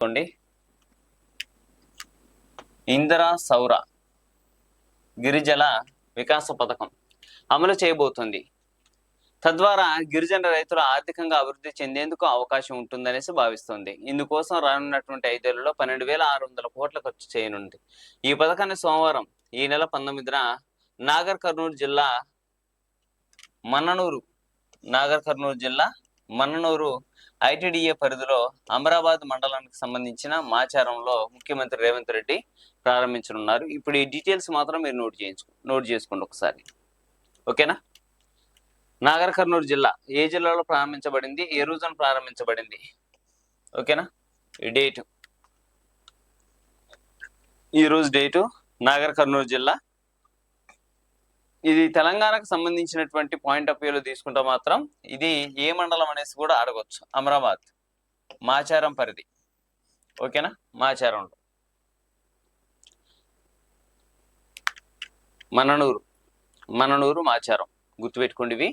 చూడండి ఇందిరా సౌర గిరిజల వికాస పథకం అమలు చేయబోతుంది. తద్వారా గిరిజన రైతులు ఆర్థికంగా అభివృద్ధి చెందేందుకు అవకాశం ఉంటుందనేసి భావిస్తోంది. ఇందుకోసం రానున్నటువంటి ఐదేళ్ళలో పన్నెండు వేల ఆరు వందల కోట్ల ఖర్చు చేయనుంది. ఈ పథకాన్ని సోమవారం ఈ నెల పంతొమ్మిదిన నాగర్ కర్నూలు జిల్లా మన్ననూరు నాగర్ కర్నూలు జిల్లా మన్ననూరు ఐటీడీఏ పరిధిలో అమరాబాద్ మండలానికి సంబంధించిన మాచారంలో ముఖ్యమంత్రి రేవంత్ రెడ్డి ప్రారంభించనున్నారు. ఇప్పుడు ఈ డీటెయిల్స్ మాత్రం మీరు నోట్ చేయించు నోట్ చేసుకోండి ఒకసారి. ఓకేనా? నాగర్ కర్నూలు జిల్లా ఏ జిల్లాలో ప్రారంభించబడింది? ఏ రోజున ప్రారంభించబడింది? ఓకేనా? ఈ డేటు. ఈ రోజు డేటు నాగర్ కర్నూలు జిల్లా ఇది తెలంగాణకు సంబంధించినటువంటి పాయింట్ ఆఫ్ వ్యూలో తీసుకుంటే మాత్రం ఇది ఏ మండలం అనేసి కూడా అడగొచ్చు. అమరాబాద్ మాచారం పరిధి. ఓకేనా? మాచారంలో. మననూరు. మననూరు మాచారం. గుర్తుపెట్టుకోండి ఇవి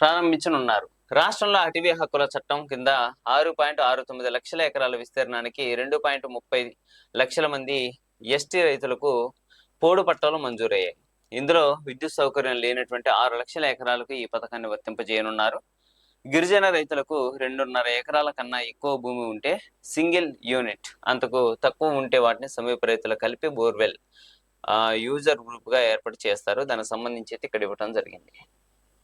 ప్రారంభించనున్నారు. రాష్ట్రంలో అటవీ హక్కుల చట్టం కింద ఆరు పాయింట్ ఆరు తొమ్మిది లక్షల ఎకరాల విస్తీర్ణానికి రెండు పాయింట్ ముప్పై లక్షల మంది ఎస్టీ రైతులకు పోడు పట్టాలు మంజూరయ్యాయి. ఇందులో విద్యుత్ సౌకర్యం లేనటువంటి ఆరు లక్షల ఎకరాలకు ఈ పథకాన్ని వర్తింపజేయనున్నారు. గిరిజన రైతులకు రెండున్నర ఎకరాల కన్నా ఎక్కువ భూమి ఉంటే సింగిల్ యూనిట్ అంతకు తక్కువ ఉంటే వాటిని సమీప రైతులు కలిపి బోర్వెల్ యూజర్ గ్రూప్గా ఏర్పాటు చేస్తారు. దానికి సంబంధించి అయితే ఇక్కడ ఇవ్వడం జరిగింది.